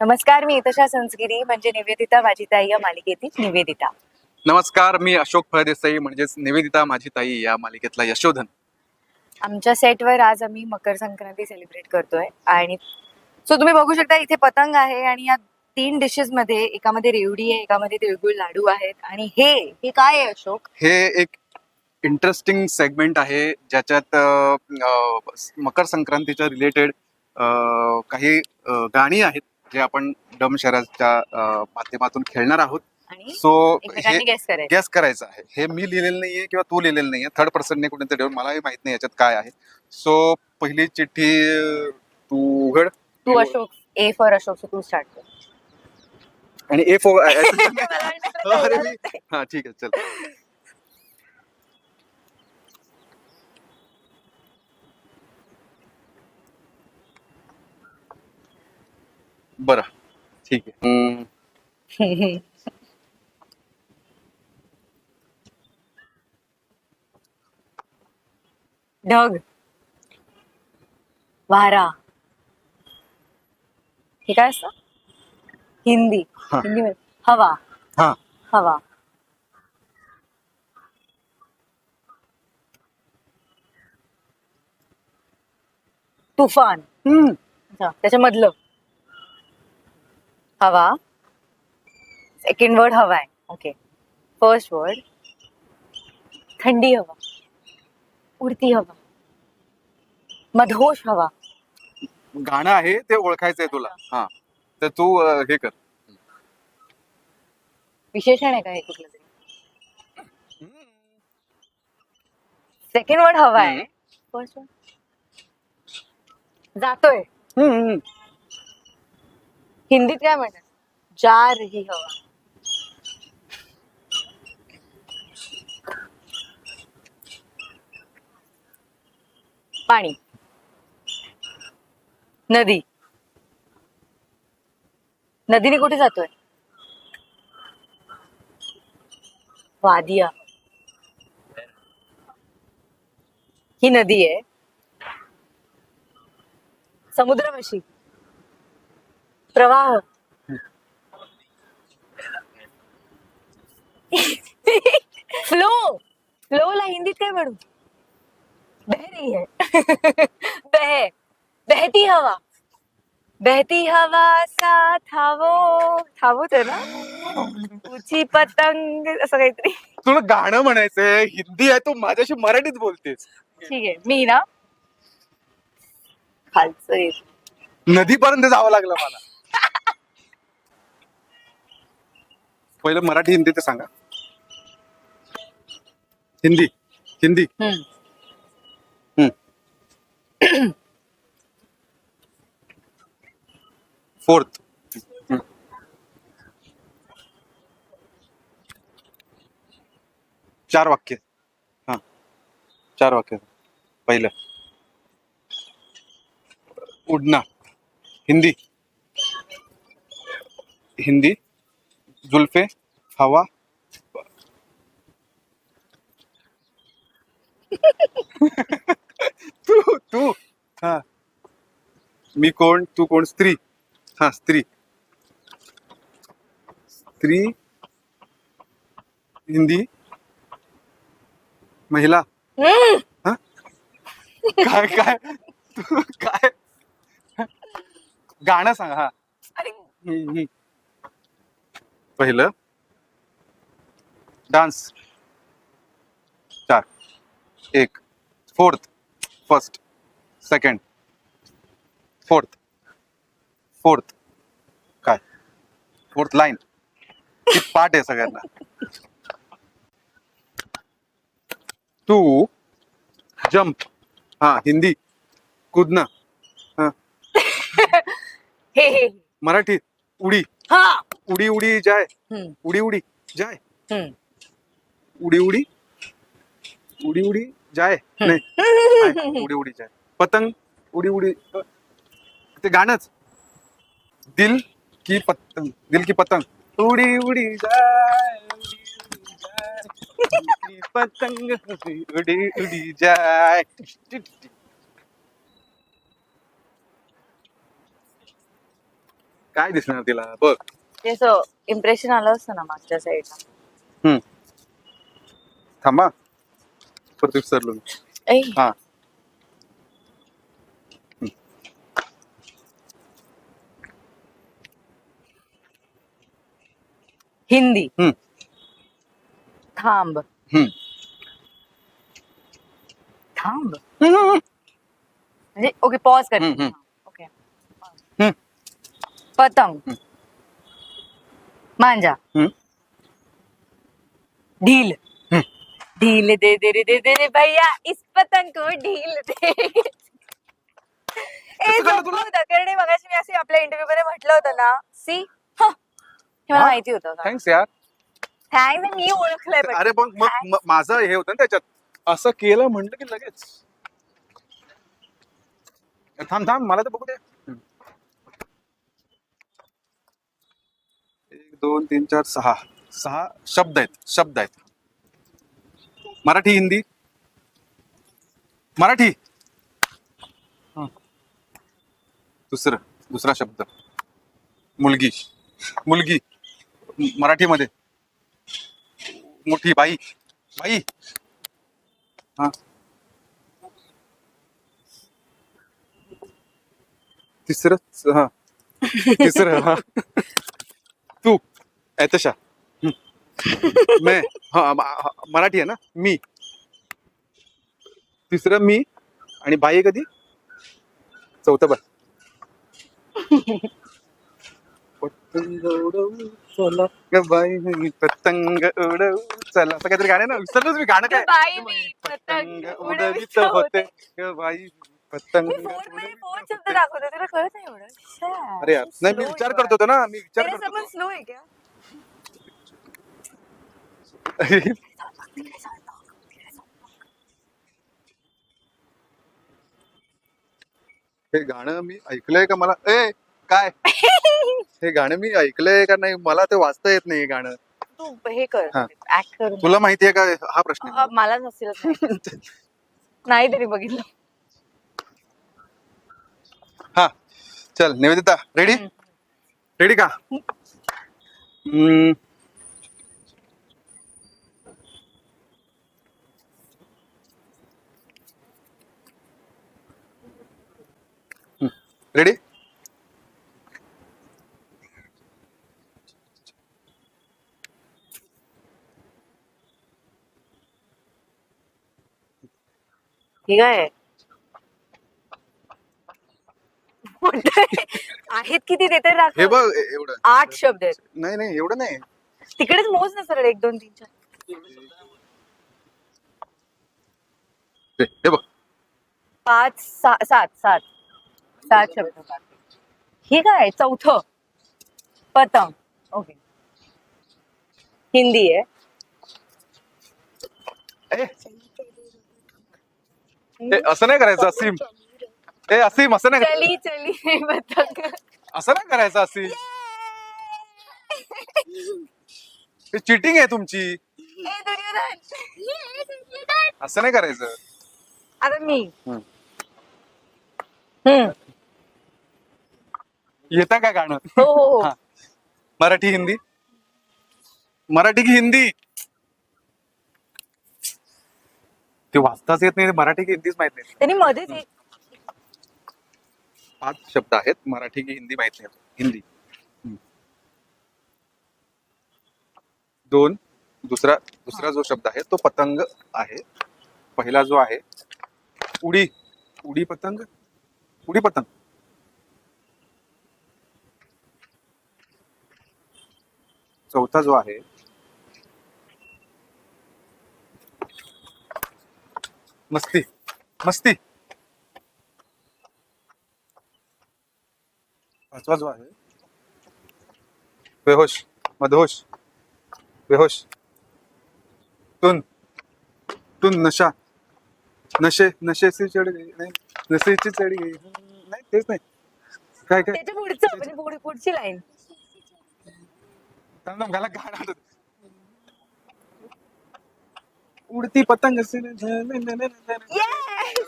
नमस्कार मी इतशा संस्गिरी म्हणजे निवेदिता माझी ताई या मालिकेतील निवेदिता. नमस्कार मी अशोक फळदेसाई म्हणजेच निवेदिता माझी ताई या मालिकेतला यशोधन. आमच्या सेटवर आज आम्ही मकर संक्रांती सेलिब्रेट करतोय. आणि सो तुम्ही बघू शकता इथे पतंग आहे आणि या तीन डिशेस मध्ये एकामध्ये रेवडी आहे एकामध्ये तिळगुळ लाडू आहेत. आणि हे हे काय आहे अशोक? हे एक इंटरेस्टिंग सेगमेंट आहे ज्याच्यात अ, अ, मकर संक्रांतीच्या रिलेटेड काही अ, गाणी आहेत. जे आपण डम शहराच्या माध्यमातून खेळणार आहोत. सो हे गेस करायचं. आहे. हे मी लिहिलेलं नाहीये किंवा तू लिहिलेलं नाहीये. थर्ड पर्सनने कुठे तरी मलाही माहीत नाही याच्यात काय आहे. सो पहिली चिठ्ठी तू उघड. तू अशोक ए फॉर अशोक तू स्टार्ट कर. आणि ए फोर मला अरे हा ठीक आहे चल. बर. ठीक आहे. ढग. वारा. हे काय असतं? हिंदी. हा. हिंदी मध्ये. हवा. हा. हवा. तुफान. हम्म, अच्छा, त्याच्यामधलं. हवा. सेकंड वर्ड हवा आहे. ओके फर्स्ट वर्ड थंडी हवा. उडती हवा. मधोश हवा. गाणं आहे ते ओळखायचंय तुला. हा. तर तू अ, हे कर. विशेषण आहे का हे कुठलं तरी? सेकंड वर्ड हवा आहे. फर्स्ट वर्ड जातोय. हम्म, हम्म. हिंदीत काय म्हणतात? जा रही हवा. पाणी. नदी. नदीने कुठे जातोय? वादिया. ही नदी आहे. समुद्रवशी प्रवाह. फ्लो फ्लोला हिंदीत काय म्हणू? बह रही है. बह. बहती हवा. बहती हवा सा थांबो थांबवत आहे ना? ऊंची पतंग असं काहीतरी. तुला गाणं म्हणायचंय हिंदी आहे तू माझ्याशी मराठीत बोलतेस. ठीक आहे. मी ना खालचं येत नदीपर्यंत जावं लागलं मला. पहिलं मराठी हिंदी ते सांगा. हिंदी हिंदी. हम्म. फोर्थ. चार वाक्य. हा. चार वाक्य. पहिलं. उडना. हिंदी. हिंदी. जुल्फे. हवा तू तू. हा. मी कोण? तू कोण? स्त्री. हा स्त्री. स्त्री. हिंदी. महिला. हा? काय काय? तू काय? गाणं सांग हा. अरे. हम्म, हम्म. पहिलं. डान्स. चार. एक. Fourth. First. Second. Fourth. Fourth. काय? Fourth line. ती पाठ आहे सगळ्यांना? तू जम्प हा हिंदी. कूदना. हा हे हे. मराठी. उडी. हा. उडी उडी जाय. हम्म, उडी उडी जाय. हम्म. उडी उडी. उडी उडी. जाय. नाही. उडी उडी जाय. पतंग. उडी उडी. ते गाणंच. दिल की पतंग. दिल की पतंग. उडी उडी जाय. उडी पतंग. उडी उडी जाय. काय दिसणार तिला? बघ. ते असं इम्प्रेशन आलं असतं ना मागच्या साईडला हम्म. थांबा परत विसरलो मी. हा हिंदी हम्म थांब हम्म थांब हम्म. म्हणजे ओके पॉज कर हम्म, हम्म. ओके हम्म. पतंग हम्म. मांजा हम्म. ढील हम्म. ढील दे दे रे दे दे रे भैया इस पतंग को ढील दे। ए कारण मगाशी मी असे आपल्या इंटरव्ह्यू मध्ये म्हटलं होतं ना सी हे मला हा? माहिती होतं थँक्स यार. थँक्स मी ओळखलंय पण अरे पण मग म- माझं हे होतं ना त्याच्यात असं केलं म्हणलं की लगेच. थांब थांब मला तर बघू दे. एक दोन तीन चार सहा. सहा शब्द आहेत शब्द आहेत. मराठी हिंदी? मराठी? हं. दुसरं दुसरा शब्द. मुलगी. मुलगी. मराठीमध्ये. मोठी बाई. बाई. हा. तिसरं हा. तिसरं हा. तू ऐतशा मैं हा हा, मराठी आहे ना? मी. तिसरं मी आणि बाई कधी? चौथं बाय पतंग उडवू चला. ग बाई पतंग उडवू चला. असं काहीतरी गाणं आहे ना? विसरलोच मी. गाणं काय? बाई मी पतंग उडवित होते. ग बाई पतंग मी फोनमध्ये उडवित फोन शब्द होते. दाखवतो. तुला कळत नाही एवढं. Sad. अरे यार नाही मी विचार करत होतो ना. मी विचार करत स्लो आहे होतो हे गाणं मी ऐकलंय का मला? ए काय? हे गाणं मी ऐकलंय का नाही? मला ते वाचता येत नाही हे गाणं. तू हे कर. हा. ऍक्ट कर तुला माहितीये का हा प्रश्न? हा, मलाच नसेल नाही तरी बघितलं. हा चल निवेदिता रेडी. रेडी का? हम्म. रेडी ठीक आहे. आहेत किती ते तर हे बघ एवढं. आठ शब्द आहेत. नाही नाही एवढं नाही. तिकडेच मोज ना सरळ एक दोन तीन चार. हे बघ. पाच सा- सात सात. सात शब्द हे काय चौथं. पतंग. ओके हिंदी आहे. ए, ए, असं नाही करायचं असीम. ए असीम असं नाही चली चली पतंग. असं नाही करायचं असीम. हे चिटिंग आहे तुमची. ए, दुर्योधन. असं नाही करायचं. आता मी. हम्म. हम्म. येतं का गाणं? हो हो हो. हा. मराठी हिंदी? मराठी की हिंदी? ते वाचताच येत नाही मराठी की हिंदीच माहीत नाही. त्यांनी मध्येच एक पाच शब्द आहेत मराठी की हिंदी माहीत नाही. हिंदी. हम्म. दोन दुसरा दुसरा जो शब्द आहे तो पतंग आहे. पहिला जो आहे उडी. उडी पतंग? उडी पतंग. चौथा जो आहे मस्ती मस्ती. पाचवा जो आहे बेहोश मधोश बेहोश. तुन तुन नशा. नशे नशेची चढ नाही नशेची चढ नाही तेच नाही. काय काय? त्याच्या पुढचं म्हणजे पुढची लाईन त्यांना मला गाणं आठवत उडती पतंग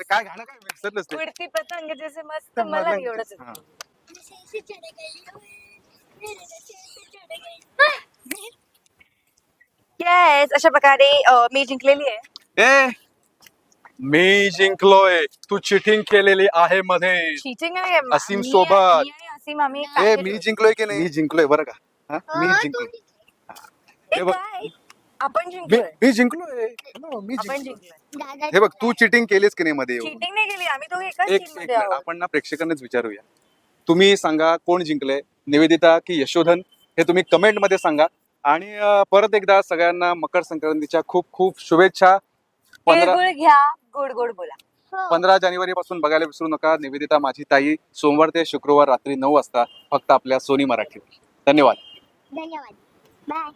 काय गाणं काय? मिक्सर नसते. उडती पतंग जसे मस्त मला एवढंच येतं. येस अशा प्रकारे मी जिंकलेली आहे. ए मी जिंकलोय. तू चिटिंग केलेली आहे मध्ये चीटिंग आहे. असीम सोबत. मी असीम आम्ही ए मी जिंकलोय की नाही? मी जिंकलोय बरं का. हा? मी हो, जिंकलोय. ए, हे बघ. काय? आपण मी जिंकलोय. मी जिंकलोय. हो, मी आपण जिंकलोय. जिंकलोय. दादा हे बघ तू चिटिंग केलीस की नाही मध्ये येऊन? चिटिंग नाही केली. आम्ही दोघे एकाच एक टीम एक मध्ये मिनिट, आहोत. आपण ना प्रेक्षकांनाच विचारूया. तुम्ही सांगा कोण जिंकले निवेदिता की यशोधन? हे तुम्ही कमेंटमध्ये सांगा. आणि अं, परत एकदा सगळ्यांना मकर संक्रांतीच्या खूप खूप शुभेच्छा. पंधरा तिळगुळ घ्या. गोड गोड बोला. हो. पंधरा जानेवारी पासून बघायला विसरू नका. निवेदिता माझी ताई. सोमवार ते शुक्रवार रात्री नऊ वाजता फक्त आपल्या सोनी मराठीवर धन्यवाद. धन्यवाद बाय